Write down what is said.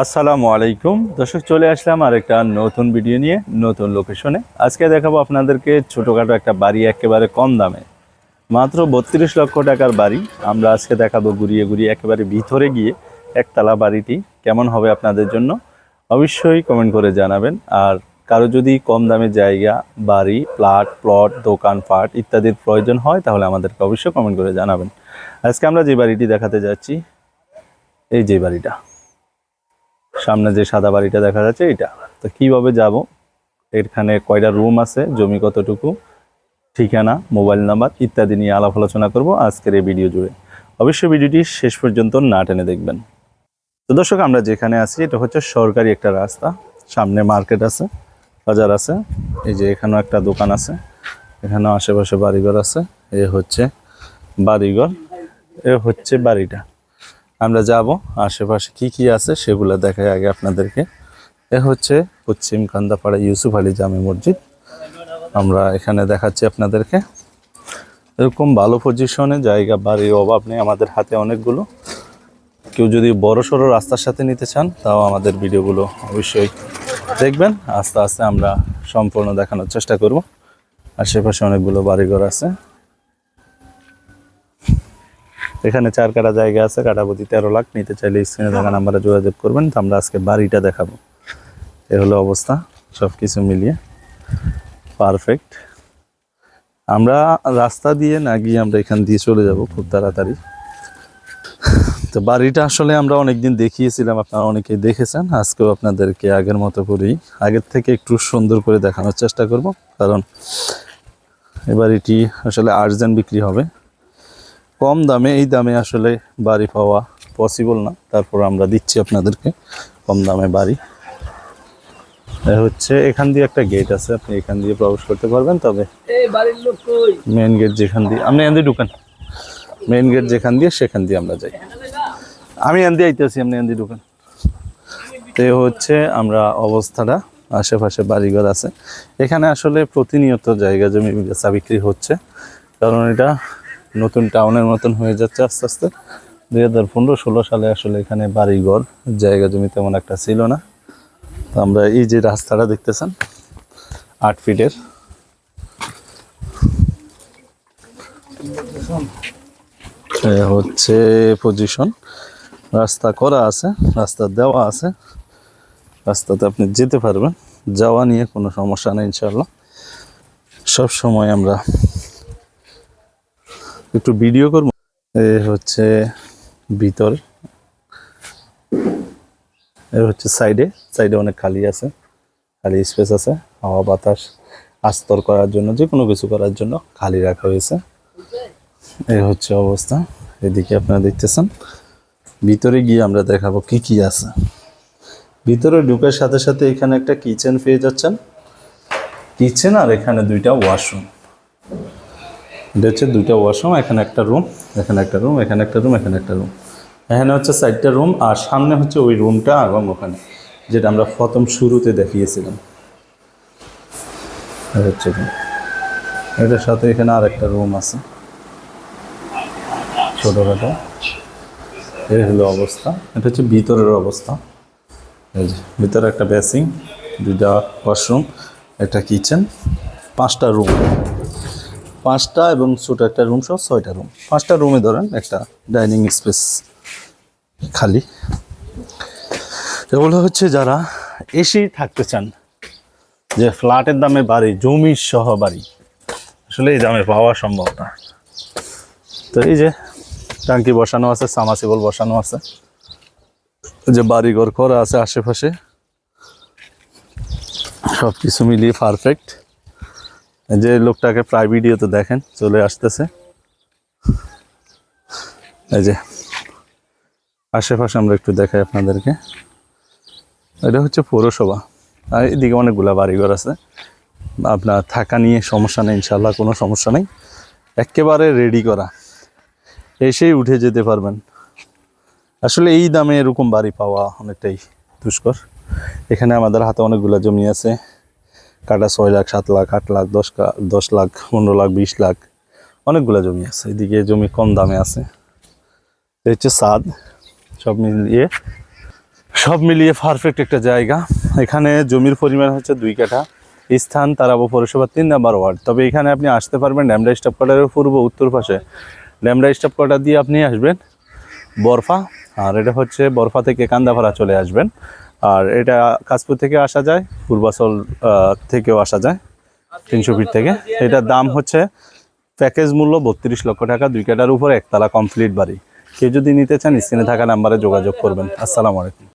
আসসালামু আলাইকুম। দর্শক, চলে আসলাম আর একটা নতুন ভিডিও নিয়ে, নতুন লোকেশনে আজকে দেখাবো আপনাদেরকে ছোটোখাটো একটা বাড়ি, একেবারে কম দামে। মাত্র বত্রিশ লক্ষ টাকার বাড়ি। আমরা আজকে দেখাবো ঘুরিয়ে ঘুরিয়ে, একেবারে ভিতরে গিয়ে একতলা বাড়িটি কেমন হবে আপনাদের জন্য। অবশ্যই কমেন্ট করে জানাবেন। আর কারও যদি কম দামে জায়গা, বাড়ি প্লাট প্লট দোকান পাট ইত্যাদির প্রয়োজন হয়, তাহলে আমাদেরকে অবশ্যই কমেন্ট করে জানাবেন। আজকে আমরা যে বাড়িটি দেখাতে যাচ্ছি, এই যে বাড়িটা। সামনে যে সাদা বাড়িটা দেখা যাচ্ছে, এটা তো কীভাবে যাব? এখানে কয়টা রুম আছে? জমি কতটুকু? ঠিকানা মোবাইল নাম্বার ইত্যাদি নিয়ে আলাপ আলোচনা করব আজকের এই ভিডিও জুড়ে। অবশ্যই ভিডিওটি শেষ পর্যন্ত না টেনে দেখবেন। তো দর্শক, আমরা যেখানে আছি, এটা হচ্ছে সরকারি একটা রাস্তা। সামনে মার্কেট আছে, বাজার আছে, এই যে এখানেও একটা দোকান আছে, এখানেও আশেপাশে বাড়িঘর আছে, এ হচ্ছে বাড়িঘর, এ হচ্ছে বাড়িটা। আমরা যাব, আশেপাশে কি কি আছে সেগুলো দেখাই আগে আপনাদেরকে। এ হচ্ছে পশ্চিম কান্দাপাড়া ইউসুফ আলী জামে মসজিদ। আমরা এখানে দেখাচ্ছি আপনাদেরকে। এরকম ভালো পজিশনে জায়গা, বাড়ির অভাব নেই আমাদের হাতে অনেকগুলো। কেউ যদি বড় সড়ো রাস্তার সাথে নিতে চান, তাও আমাদের ভিডিওগুলো অবশ্যই দেখবেন। আস্তে আস্তে আমরা সম্পূর্ণ দেখানোর চেষ্টা করব। আশেপাশে অনেকগুলো বাড়িঘর আছে। এখানে চার কাটা জায়গা আছে কাটাপতি তেরো লাখ। নিতে চাইলে স্ক্রিনে দেখা নাম্বারে যোগাযোগ করবেন, তো আমরা আজকে বাড়িটা দেখাবো। এ হলো অবস্থা সব কিছু মিলিয়ে। পারফেক্ট। আমরা রাস্তা দিয়ে না গিয়ে আমরা এখান দিয়ে চলে যাব খুব তাড়াতাড়ি। তো বাড়িটা আসলে আমরা অনেকদিন দেখিয়েছিলাম, আপনারা অনেকেই দেখেছেন, আজকেও আপনাদেরকে আগের মতো করেই আগের থেকে একটু সুন্দর করে দেখানোর চেষ্টা করব, কারণ এই বাড়িটি আসলে আর্জেন্ট বিক্রি হবে। কম দামে এই দামে আসলে বাড়ি পাওয়া পসিবল না। তারপর আমরা দিচ্ছি আপনাদেরকে কম দামে বাড়ি। হচ্ছে এখান দিয়ে একটা গেট আছে আপনি এখান দিয়ে প্রবেশ করতে পারবেন তবে মেন গেট যেখান দিয়ে আপনি এখান দিয়ে ঢুকেন। মেন গেট যেখান দিয়ে সেখান দিয়ে আমরা যাই। আমি এখান দিয়ে আইতেছি আপনি এখান দিয়ে ঢুকেন। তো হচ্ছে আমরা অবস্থাটা আশেপাশে বাড়িঘর আছে। এখানে আসলে প্রতিনিয়ত জায়গা জমি বেচা বিক্রি হচ্ছে। কারণ এটা নতুন টাউনের মতন হয়ে যাচ্ছে আস্তে আস্তে। দুই হাজার পনেরো, ষোলো সালে আসলে এখানে বাড়িঘর, জায়গা জমি তেমন একটা ছিল না। তো আমরা এই যে রাস্তাটা দেখতেছেন, আট ফিটের। হচ্ছে পজিশন রাস্তা করা আছে, রাস্তা দেওয়া আছে। রাস্তাতে আপনি যেতে পারবেন, যাওয়া নিয়ে কোনো সমস্যা নেই ইনশাল্লাহ সব সময় আমরা একটু ভিডিও করব। এ হচ্ছে ভিতর। এ হচ্ছে সাইডে সাইডে অনেক খালি আছে। খালি স্পেস আছে। হাওয়া, বাতাস আস্তর করার জন্য যে কোনো কিছু করার জন্য খালি রাখা হয়েছে। এ হচ্ছে অবস্থা। এদিকে আপনারা দেখতেছেন। ভিতরে গিয়ে আমরা দেখাবো কি কি আছে। ভিতরে ঢুকার সাথে সাথে এখানে একটা কিচেন পেয়ে যাচ্ছেন। কিচেন আর এখানে দুইটা ওয়াশরুম এটা হচ্ছে দুইটা ওয়াশরুম, এখানে একটা রুম, এখানে একটা রুম, এখানে একটা রুম, এখানে একটা রুম। এখানে হচ্ছে চারটা রুম আর সামনে হচ্ছে ওই রুমটা এবং ওখানে, যেটা আমরা প্রথম শুরুতে দেখিয়েছিলাম। হচ্ছে। এটার সাথে এখানে আর একটা রুম আছে। ছোটোখাটো। এই হলো অবস্থা, এটা হচ্ছে ভিতরের অবস্থা। এই যে, ভিতরে একটা বেসিং দুইটা ওয়াশরুম, একটা কিচেন, পাঁচটা রুম। পাঁচটা এবং ছোটো একটা রুম সহ ছয়টা রুম পাঁচটা রুমে ধরেন একটা ডাইনিং স্পেস খালি। এগুলো হচ্ছে যারা এসি থাকতে চান, যে ফ্ল্যাটের দামে বাড়ি জমি সহ বাড়ি। আসলে এই দামে পাওয়া সম্ভব না। তো এই যে টাঙ্কি বসানো আছে সামাসিবল বসানো আছে। যে বাড়িঘর করা আছে আশেপাশে। সব কিছু মিলিয়ে পারফেক্ট যে লোকটাকে প্রায় ভিডিওতে দেখেন, চলে আসতেছে। এই যে, আশেপাশে আমরা একটু দেখাই আপনাদেরকে। এটা হচ্ছে পৌরসভা। আর এদিকে অনেকগুলা বাড়িঘর আছে। আপনার থাকা নিয়ে সমস্যা নেই ইনশাল্লাহ কোনো সমস্যা নেই। একেবারে রেডি করা। এসেই উঠে যেতে পারবেন। আসলে এই দামে এরকম বাড়ি পাওয়া অনেকটাই দুষ্কর। এখানে আমাদের হাতে অনেকগুলো জমি আছে। কাটা ছয় লাখ, সাত লাখ, আট লাখ, দশ দশ লাখ, পনেরো লাখ, বিশ লাখ, অনেকগুলো জমি আছে। এদিকে জমি কম দামে আছে। এই হচ্ছে সাদ। সব মিলিয়ে সব মিলিয়ে পারফেক্ট একটা জায়গা। এখানে জমির পরিমাণ হচ্ছে দুই কাঠা। স্থান তারাবো পৌরসভা তিন নাম্বার ওয়ার্ড। তবে এখানে আপনি আসতে পারবেন ড্যামরা স্টাফ কোয়ার্টারের পূর্ব উত্তর পাশে। ড্যামরা স্টাফ কোয়ার্টার দিয়ে আপনি আসবেন বরফা। আর এটা হচ্ছে বরফা থেকে কান্দাপাড়া চলে আসবেন। আর এটা কাশপুর থেকে আসা যায়, পূর্বাচল থেকেও আসা যায়, তিনশো ফিট থেকে। এটার দাম হচ্ছে প্যাকেজ মূল্য বত্রিশ লক্ষ টাকা, দুই কাটার উপর একতলা কমপ্লিট বাড়ি। কেউ যদি নিতে চান, স্ক্রিনে থাকা নাম্বারে যোগাযোগ করবেন। আসসালামু আলাইকুম।